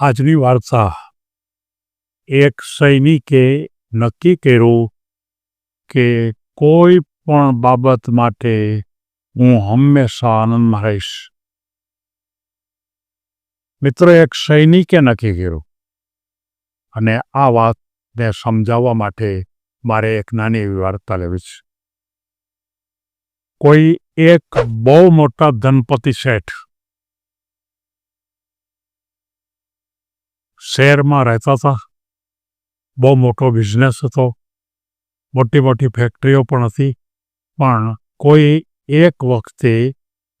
આજની વાર્તા. એક સૈનિકે નક્કી કર્યું કે કોઈ પણ બાબત માટે હું હંમેશા આનંદમાં રહીશ. મિત્રો એક સૈનિકે નક્કી કર્યું અને આ વાતને સમજાવવા માટે મારે એક નાની એવી વાર્તા લેવી છે. કોઈ એક બહુ મોટા ધનપતિ શેઠ શહેરમાં રહેતા હતા. બહુ મોટો બિઝનેસ હતો. મોટી મોટી ફેક્ટરીઓ પણ હતી. પણ કોઈ એક વખતે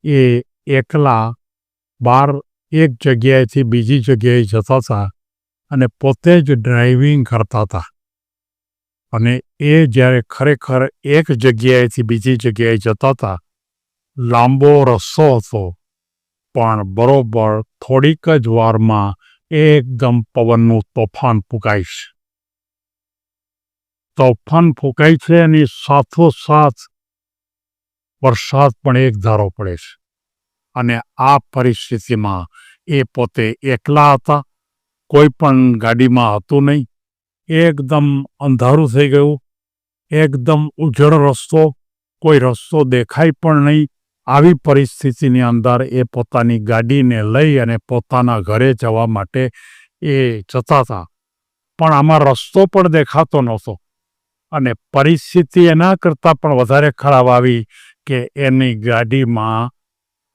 એ એકલા બાર એક જગ્યાએથી બીજી જગ્યાએ જતા હતા અને પોતે જ ડ્રાઇવિંગ કરતા હતા. અને એ જ્યારે ખરેખર એક જગ્યાએથી બીજી જગ્યાએ જતા હતા, લાંબો રસ્તો હતો. પણ બરોબર થોડીક જ વારમાં એકદમ પવનનું તોફાન ફૂંકાય છે. તોફાન ફૂંકાય છે એની સાથોસાથ વરસાદ પણ એક ધારો પડે છે. અને આ પરિસ્થિતિમાં એ પોતે એકલા હતા, કોઈ પણ ગાડીમાં હતું નહીં. એકદમ અંધારું થઈ ગયું, એકદમ ઉજળ રસ્તો, કોઈ રસ્તો દેખાય પણ નહીં. આવી પરિસ્થિતિની અંદર એ પોતાની ગાડીને લઈ અને પોતાના ઘરે જવા માટે એ જતા હતા. પણ આમાં રસ્તો પણ દેખાતો નહોતો અને પરિસ્થિતિ એના કરતાં પણ વધારે ખરાબ આવી કે એની ગાડીમાં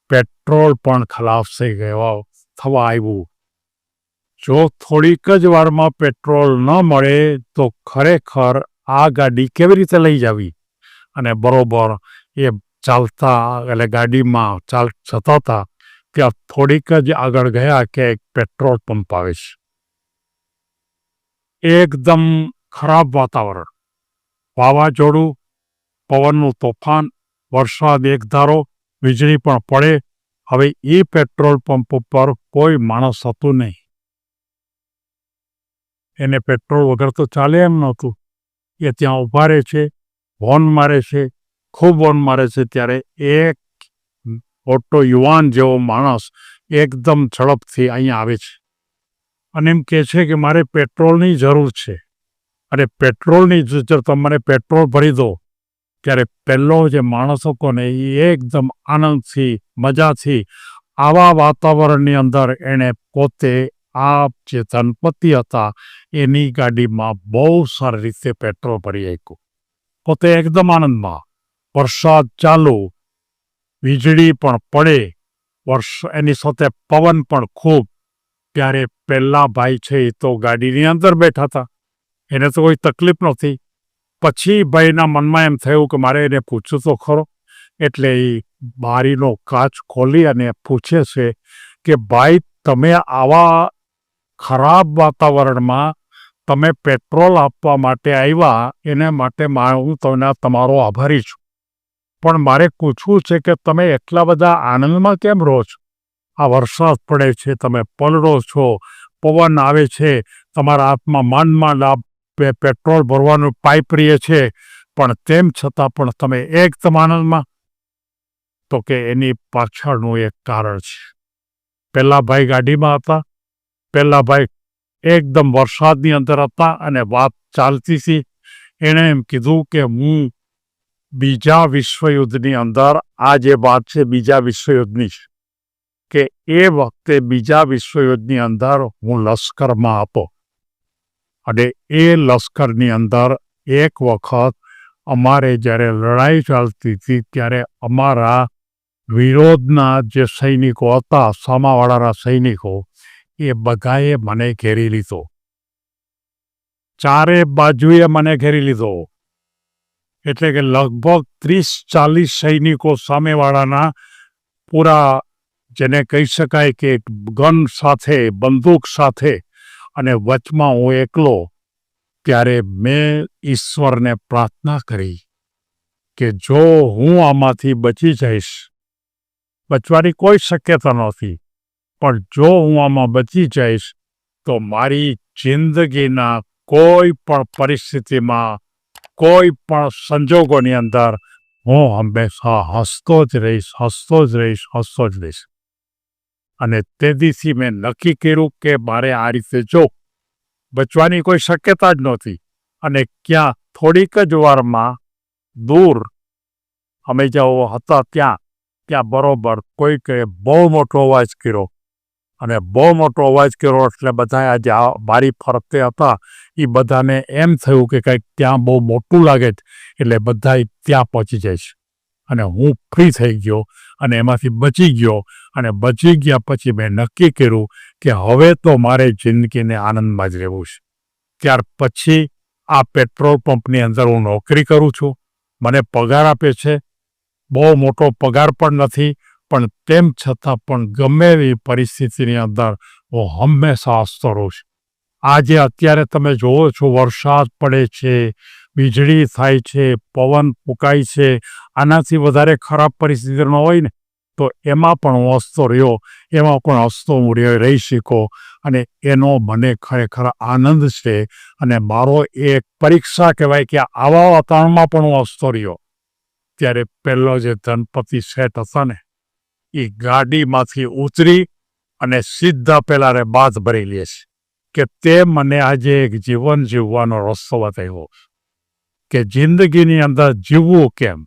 પેટ્રોલ પણ ખલાસ થઈ ગયો થવા આવ્યું. જો થોડીક જ વારમાં પેટ્રોલ ન મળે તો ખરેખર આ ગાડી કેવી રીતે લઈ જવી? અને બરોબર એ ચાલતા એટલે ગાડીમાં ચાલ જતા હતા ત્યાં થોડીક જ આગળ ગયા કે એક પેટ્રોલ પંપ આવે છે. એકદમ ખરાબ વાતાવરણ. વાવાઝોડું, પવનનું તોફાન, વરસાદ એકધારો વીજળી પણ પડે. હવે એ પેટ્રોલ પંપ ઉપર કોઈ માણસ હતું નહીં. એને પેટ્રોલ વગર તો ચાલે એમ નહોતું. એ ત્યાં ઊભા રહે છે, હોર્ન મારે છે ખૂબ ઓન મારે છે ત્યારે એક મોટો યુવાન જેવો માણસ એકદમ ઝડપથી અહીંયા આવે છે. અને એમ કહે છે કે મારે પેટ્રોલની જરૂર છે. અને પેટ્રોલની જો તમને પેટ્રોલ ભરી દો. ત્યારે પહેલો જે માણસ હતો એ એકદમ આનંદથી, મજાથી આવા વાતાવરણની અંદર એણે પોતે આ જે ધનપતિ હતા એની ગાડીમાં બહુ સારી રીતે પેટ્રોલ ભરી આપ્યું. પોતે એકદમ આનંદમાં વરસાદ ચાલુ, વીજળી પણ પડે, વર્ષ એની સાથે પવન પણ ખૂબ. ત્યારે પહેલા ભાઈ છે એ તો ગાડીની અંદર બેઠા હતા. એને તો કોઈ તકલીફ નહોતી. પછી ભાઈના મનમાં એમ થયું કે મારે એને પૂછ્યું તો ખરો. એટલે એ બારીનો કાચ ખોલી અને પૂછે છે કે, ભાઈ, તમે આવા ખરાબ વાતાવરણમાં તમે પેટ્રોલ આપવા માટે આવ્યા, એને માટે હું તમને તમારો આભારી છું. પણ મારે પૂછવું છે કે તમે એટલા બધા આનંદમાં કેમ રહો છો? આ વરસાદ પડે છે, તમે પલળો છો, પવન આવે છે, તમારા હાથમાં માંડમાં લાભ પેટ્રોલ ભરવાનું પાઇપ રહીએ છે, પણ તેમ છતાં પણ તમે એકદમ આનંદમાં? તો કે એની પાછળનું એક કારણ છે. પહેલા ભાઈ ગાડીમાં હતા, પહેલા ભાઈ એકદમ વરસાદની અંદર હતા અને વાત ચાલતી હતી. એણે એમ કીધું કે હું બીજા વિશ્વયુદ્ધની અંદર આ જે વાત છે, બીજા વિશ્વયુદ્ધની છે કે એ વખતે બીજા વિશ્વયુદ્ધની અંદર હું લશ્કરમાં હતો. અને એ લશ્કરની અંદર એક વખત અમારે જ્યારે લડાઈ ચાલતી હતી, ત્યારે અમારા વિરોધના જે સૈનિકો હતા, સામાવાળાના સૈનિકો, એ બધાએ મને ઘેરી લીધો. ચારે બાજુએ મને ઘેરી લીધો. એટલે કે લગભગ ત્રીસ ચાલીસ સૈનિકો સામેવાળાના પૂરા જેને કહી શકાય કે ગન સાથે, બંદૂક સાથે અને વચમાં હું એકલો ત્યારે મેં ઈશ્વરને પ્રાર્થના કરી કે જો હું આમાંથી બચી જઈશ, બચવાની કોઈ શક્યતા નથી પણ જો હું આમાં બચી જઈશ, તો મારી જિંદગીના કોઈ પણ પરિસ્થિતિમાં કોઈ પણ સંજોગોની અંદર હું હંમેશા હસતો જ રહીશ, હસતો જ રહીશ, હસતો જ રહીશ. અને તે દિવસે મેં નક્કી કર્યું કે મારે આ રીતે જો બચવાની કોઈ શક્યતા જ નહોતી અને ક્યાં થોડીક જ વારમાં દૂર અમે જ્યાં હતા ત્યાં ત્યાં બરોબર કોઈકે બહુ મોટો અવાજ કર્યો. અને બહુ મોટો અવાજ કર્યો એટલે બધા આજે આ બારી ફરતે હતા. એ બધાને એમ થયું કે કંઈક ત્યાં બહુ મોટું લાગે છે, એટલે બધા ત્યાં પહોંચી જાય છે. અને હું ફ્રી થઈ ગયો અને એમાંથી બચી ગયો અને બચી ગયા પછી મેં નક્કી કર્યું કે હવે તો મારે જિંદગીને આનંદમાં જ રહેવું છે. ત્યાર પછી આ પેટ્રોલ પંપની અંદર હું નોકરી કરું છું. મને પગાર આપે છે. બહુ મોટો પગાર પણ નથી. પણ તેમ છતાં પણ ગમે એવી પરિસ્થિતિની અંદર હું હંમેશા અસ્તરો રહું છું. આજે અત્યારે તમે જુઓ છો, વરસાદ પડે છે, વીજળી થાય છે, પવન ફૂંકાય છે, આનાથી વધારે ખરાબ પરિસ્થિતિ ન હોય ને, તો એમાં પણ હું હસતો રહ્યો, એમાં પણ હસતો હું રહી શીખો અને એનો મને ખરેખર આનંદ છે અને મારો એક પરીક્ષા કહેવાય કે આવા વાતાવરણમાં પણ હું હસતો રહ્યો. ત્યારે પહેલો જે ધનપતિ સેટ હતા ને એ ગાડીમાંથી ઉતરી અને સીધા પેલા રે બાથ ભરી લે છે કે તે મને આજે એક જીવન જીવવાનો રસ્તો બતાવ્યો કે જિંદગીની અંદર જીવવું કેમ?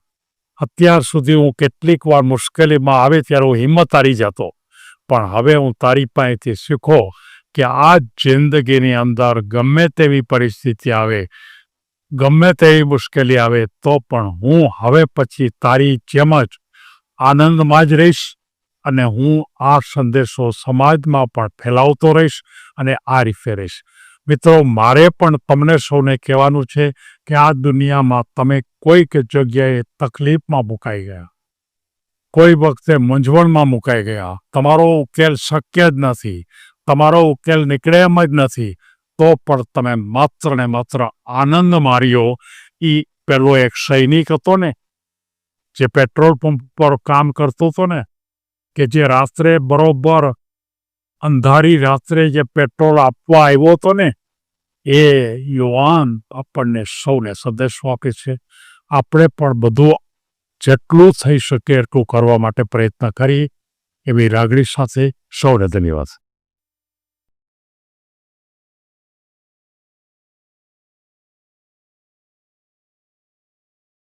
અત્યાર સુધી હું કેટલીક વાર મુશ્કેલીમાં આવે ત્યારે હું હિંમત હારી જતો. પણ હવે હું તારી પાસેથી શીખો કે આ જિંદગીની અંદર ગમે તેવી પરિસ્થિતિ આવે, ગમે તેવી મુશ્કેલી આવે તો પણ હું હવે પછી તારી જેમ જ આનંદમાં જ રહીશ. અને હું આ સંદેશો સમાજમાં પણ ફેલાવતો રહીશ અને આ રીતે રહીશ. મિત્રો, મારે પણ તમને સૌને કહેવાનું છે કે આ દુનિયામાં તમે કોઈક જગ્યાએ તકલીફમાં મુકાઈ ગયા. કોઈ વખતે મૂંઝવણમાં મુકાઈ ગયા. તમારો ઉકેલ શક્ય જ નથી. તમારો ઉકેલ નીકળે એમ જ નથી. તો પણ તમે માત્ર ને માત્ર આનંદ માર્યો. એ પેલો એક સૈનિક હતો ને, જે પેટ્રોલ પંપ પર કામ કરતો હતો ને કે જે રાત્રે બરોબર અંધારી રાત્રે જે પેટ્રોલ આપવા આવ્યો હતો ને, એ યુવાન આપણને સૌને સંદેશો આપે છે. આપણે પણ બધું જેટલું થઈ શકે એટલું કરવા માટે પ્રયત્ન કરી. એવી લાગણી સાથે સૌને ધન્યવાદ.